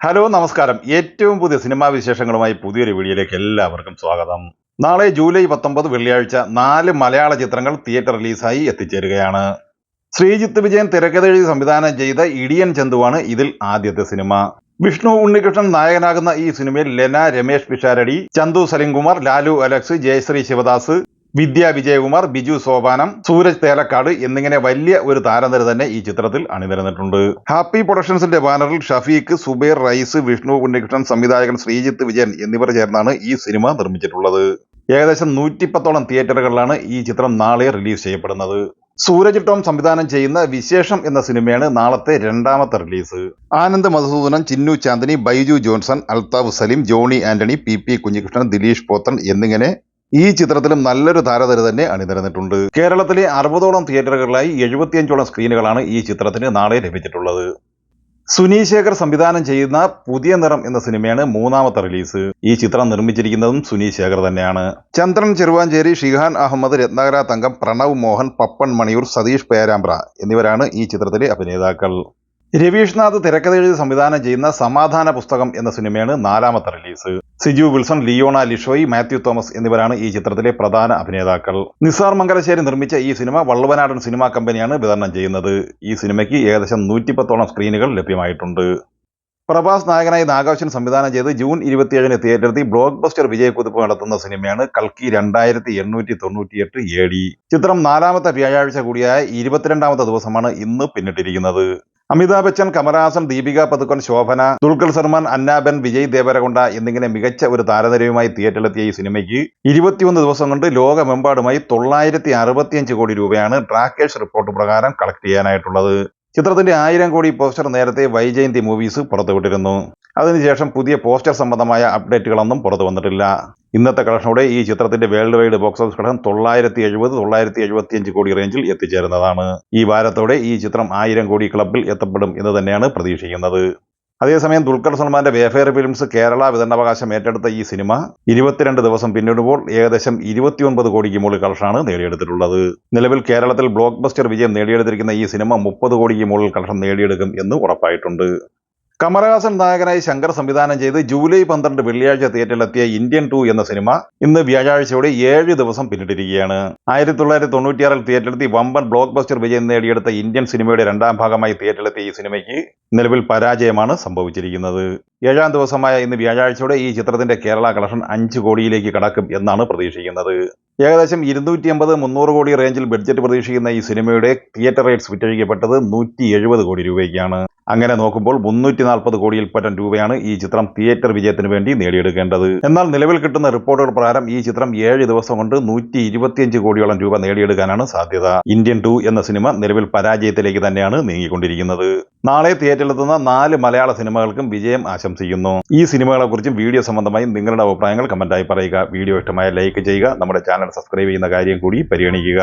Hello നമസ്കാരം. ഏറ്റവും പുതിയ സിനിമാ വിശേഷങ്ങളുമായി പുതിയൊരു വീഡിയോയിലേക്ക് എല്ലാവർക്കും സ്വാഗതം. നാളെ ജൂലൈ പത്തൊമ്പത് വെള്ളിയാഴ്ച നാല് മലയാള ചിത്രങ്ങൾ തിയേറ്റർ റിലീസായി എത്തിച്ചേരുകയാണ്. ശ്രീജിത്ത് വിജയൻ തിരക്കഥെഴുതി സംവിധാനം ചെയ്ത ഇടിയൻ ചന്തുവാണ് ഇതിൽ ആദ്യത്തെ സിനിമ. വിഷ്ണു ഉണ്ണികൃഷ്ണൻ നായകനാകുന്ന ഈ സിനിമയിൽ ലെന രമേശ് പിഷാരടി ചന്തു സലിംകുമാർ ലാലു അലക്സ് ജയശ്രീ ശിവദാസ് വിദ്യ വിജയകുമാർ ബിജു സോപാനം സൂരജ് തേലക്കാട് എന്നിങ്ങനെ വലിയ ഒരു താരനിര തന്നെ ഈ ചിത്രത്തിൽ അണിനിരന്നിട്ടുണ്ട്. ഹാപ്പി പ്രൊഡക്ഷൻസിന്റെ ബാനറിൽ ഷഫീഖ് സുബൈർ റൈസ് വിഷ്ണു ഉണ്ണികൃഷ്ണൻ സംവിധായകൻ ശ്രീജിത്ത് വിജയൻ എന്നിവർ ചേർന്നാണ് ഈ സിനിമ നിർമ്മിച്ചിട്ടുള്ളത്. ഏകദേശം നൂറ്റിപ്പത്തോളം തിയേറ്ററുകളിലാണ് ഈ ചിത്രം നാളെ റിലീസ് ചെയ്യപ്പെടുന്നത്. സൂരജ് ടോം സംവിധാനം ചെയ്യുന്ന വിശേഷം എന്ന സിനിമയാണ് നാളത്തെ രണ്ടാമത്തെ release. Anand Madhusoodanan Chinnu Chandni Baiju Johnson Althaf Salim Johny Antony P P Kunhikrishnan Dileesh Pothan എന്നിങ്ങനെ ഈ ചിത്രത്തിലും നല്ലൊരു താരനിര തന്നെ അണിനിരന്നിട്ടുണ്ട്. കേരളത്തിലെ അറുപതോളം തിയേറ്ററുകളിലായി എഴുപത്തിയഞ്ചോളം സ്ക്രീനുകളാണ് ഈ ചിത്രത്തിന് നാളെ ലഭിച്ചിട്ടുള്ളത്. സുനി ശേഖർ സംവിധാനം ചെയ്യുന്ന പുതിയ നിറം എന്ന സിനിമയാണ് മൂന്നാമത്തെ റിലീസ്. ഈ ചിത്രം നിർമ്മിച്ചിരിക്കുന്നതും സുനി ശേഖർ തന്നെയാണ്. ചന്ദ്രൻ ചെറുവാഞ്ചേരി ഷിഹാൻ അഹമ്മദ് രത്നാകര തങ്കം പ്രണവ് മോഹൻ പപ്പൻ മണിയൂർ സതീഷ് പേരാമ്പ്ര എന്നിവരാണ് ഈ ചിത്രത്തിലെ അഭിനേതാക്കൾ. രവീഷ്നാഥ് തിരക്കഥ എഴുതി സംവിധാനം ചെയ്യുന്ന സമാധാന പുസ്തകം എന്ന സിനിമയാണ് നാലാമത്തെ release. Siju Wilson Leona Lishoy Mathew Thomas എന്നിവരാണ് ഈ ചിത്രത്തിലെ പ്രധാന അഭിനേതാക്കൾ. നിസാർ മംഗലശ്ശേരി നിർമ്മിച്ച ഈ സിനിമ വള്ളുവനാടൻ സിനിമാ കമ്പനിയാണ് വിതരണം ചെയ്യുന്നത്. ഈ സിനിമയ്ക്ക് ഏകദേശം നൂറ്റിപ്പത്തോളം സ്ക്രീനുകൾ ലഭ്യമായിട്ടുണ്ട്. പ്രഭാസ് നായകനായി നാഗാവശ്യൻ സംവിധാനം ചെയ്ത് ജൂൺ ഇരുപത്തിയേഴിന് തിയേറ്ററിൽ ബ്ലോക്ക് ബസ്റ്റർ വിജയക്കുതിപ്പ് നടത്തുന്ന സിനിമയാണ് കൽക്കി രണ്ടായിരത്തി എണ്ണൂറ്റി തൊണ്ണൂറ്റിയെട്ട് എ ഡി. ചിത്രം നാലാമത്തെ വ്യാഴാഴ്ച കൂടിയായ ഇരുപത്തിരണ്ടാമത്തെ ദിവസമാണ് ഇന്ന് പിന്നിട്ടിരിക്കുന്നത്. അമിതാഭ് ബച്ചൻ കമലഹാസൻ ദീപിക പതുക്കൻ ശോഭന ദുൽഖർ സൽമാൻ അന്നാബൻ വിജയ് ദേവരകൊണ്ട എന്നിങ്ങനെ മികച്ച ഒരു താരനിരയുമായി തിയേറ്ററിലെത്തിയ ഈ സിനിമയ്ക്ക് ഇരുപത്തിയൊന്ന് ദിവസം കൊണ്ട് ലോകമെമ്പാടുമായി തൊള്ളായിരത്തി അറുപത്തിയഞ്ച് കോടി രൂപയാണ് ട്രാക്കേഴ്സ് റിപ്പോർട്ട് പ്രകാരം കളക്ട് ചെയ്യാനായിട്ടുള്ളത്. ചിത്രത്തിന്റെ ആയിരം കോടി പോസ്റ്റർ നേരത്തെ വൈജയന്തി മൂവീസ് പുറത്തുവിട്ടിരുന്നു. അതിനുശേഷം പുതിയ പോസ്റ്റർ സംബന്ധമായ അപ്ഡേറ്റുകളൊന്നും പുറത്തു വന്നിട്ടില്ല. ഇന്നത്തെ കളക്ഷനോടെ ഈ ചിത്രത്തിന്റെ world wide box office collection തൊള്ളായിരത്തി എഴുപത് തൊള്ളായിരത്തി എഴുപത്തിയഞ്ച് കോടി റേഞ്ചിൽ എത്തിച്ചേരുന്നതാണ്. ഈ വാരത്തോടെ ഈ ചിത്രം ആയിരം കോടി ക്ലബിൽ എത്തപ്പെടും എന്ന് തന്നെയാണ് പ്രതീക്ഷിക്കുന്നത്. അതേസമയം ദുൽഖർ സൽമാന്റെ വേഫെയർ ഫിലിംസ് കേരള വിതരണാവകാശം ഏറ്റെടുത്ത ഈ സിനിമ ഇരുപത്തിരണ്ട് ദിവസം പിന്നിടുമ്പോൾ ഏകദേശം ഇരുപത്തിയൊൻപത് കോടിക്ക് മുകളിൽ കളക്ഷനാണ് നേടിയെടുത്തിട്ടുള്ളത്. നിലവിൽ കേരളത്തിൽ ബ്ലോക്ക് ബസ്റ്റർ വിജയം നേടിയെടുത്തിരിക്കുന്ന ഈ സിനിമ മുപ്പത് കോടിക്ക് മുകളിൽ കളക്ഷൻ നേടിയെടുക്കും എന്ന് ഉറപ്പായിട്ടുണ്ട്. കമലഹാസൻ നായകനായി ശങ്കർ സംവിധാനം ചെയ്ത് ജൂലൈ പന്ത്രണ്ട് വെള്ളിയാഴ്ച തിയേറ്ററിലെത്തിയ ഇന്ത്യൻ ടു എന്ന സിനിമ ഇന്ന് വ്യാഴാഴ്ചയോടെ ഏഴ് ദിവസം പിന്നിട്ടിരിക്കുകയാണ്. ആയിരത്തി തൊള്ളായിരത്തി തൊണ്ണൂറ്റിയാറിൽ തിയേറ്ററിലെത്തി വമ്പൻ ബ്ലോക്ക് ബസ്റ്റർ വിജയം നേടിയെടുത്ത ഇന്ത്യൻ സിനിമയുടെ രണ്ടാം ഭാഗമായി തിയേറ്ററിലെത്തിയ ഈ സിനിമയ്ക്ക് നിലവിൽ പരാജയമാണ് സംഭവിച്ചിരിക്കുന്നത്. ഏഴാം ദിവസമായ ഇന്ന് വ്യാഴാഴ്ചയോടെ ഈ ചിത്രത്തിന്റെ കേരള കളക്ഷൻ അഞ്ച് കോടിയിലേക്ക് കടക്കും എന്നാണ് പ്രതീക്ഷിക്കുന്നത്. ഏകദേശം ഇരുന്നൂറ്റി അമ്പത് മുന്നൂറ് കോടി റേഞ്ചിൽ ബഡ്ജറ്റ് പ്രതീക്ഷിക്കുന്ന ഈ സിനിമയുടെ തിയേറ്റർ റേറ്റ്സ് വിറ്റഴിക്കപ്പെട്ടത് നൂറ്റി എഴുപത് കോടി രൂപയ്ക്കാണ്. അങ്ങനെ നോക്കുമ്പോൾ മുന്നൂറ്റി നാൽപ്പത് കോടിയിൽ പറ്റം രൂപയാണ് ഈ ചിത്രം തിയേറ്റർ വിജയത്തിന് വേണ്ടി നേടിയെടുക്കേണ്ടത്. എന്നാൽ നിലവിൽ കിട്ടുന്ന റിപ്പോർട്ടുകൾ പ്രകാരം ഈ ചിത്രം ഏഴ് ദിവസം കൊണ്ട് നൂറ്റി ഇരുപത്തിയഞ്ച് കോടിയോളം രൂപ നേടിയെടുക്കാനാണ് സാധ്യത. ഇന്ത്യൻ ടു എന്ന സിനിമ നിലവിൽ പരാജയത്തിലേക്ക് തന്നെയാണ് നീങ്ങിക്കൊണ്ടിരിക്കുന്നത്. നാളെ തിയേറ്ററിലെത്തുന്ന നാല് മലയാള സിനിമകൾക്കും വിജയം ആശംസിക്കുന്നു. ഈ സിനിമകളെക്കുറിച്ചും വീഡിയോ സംബന്ധമായി നിങ്ങളുടെ അഭിപ്രായങ്ങൾ കമന്റായി പറയുക. വീഡിയോ ഇഷ്ടമായ ലൈക്ക് ചെയ്യുക. നമ്മുടെ ചാനൽ സബ്സ്ക്രൈബ് ചെയ്യുന്ന കാര്യം കൂടി പരിഗണിക്കുക.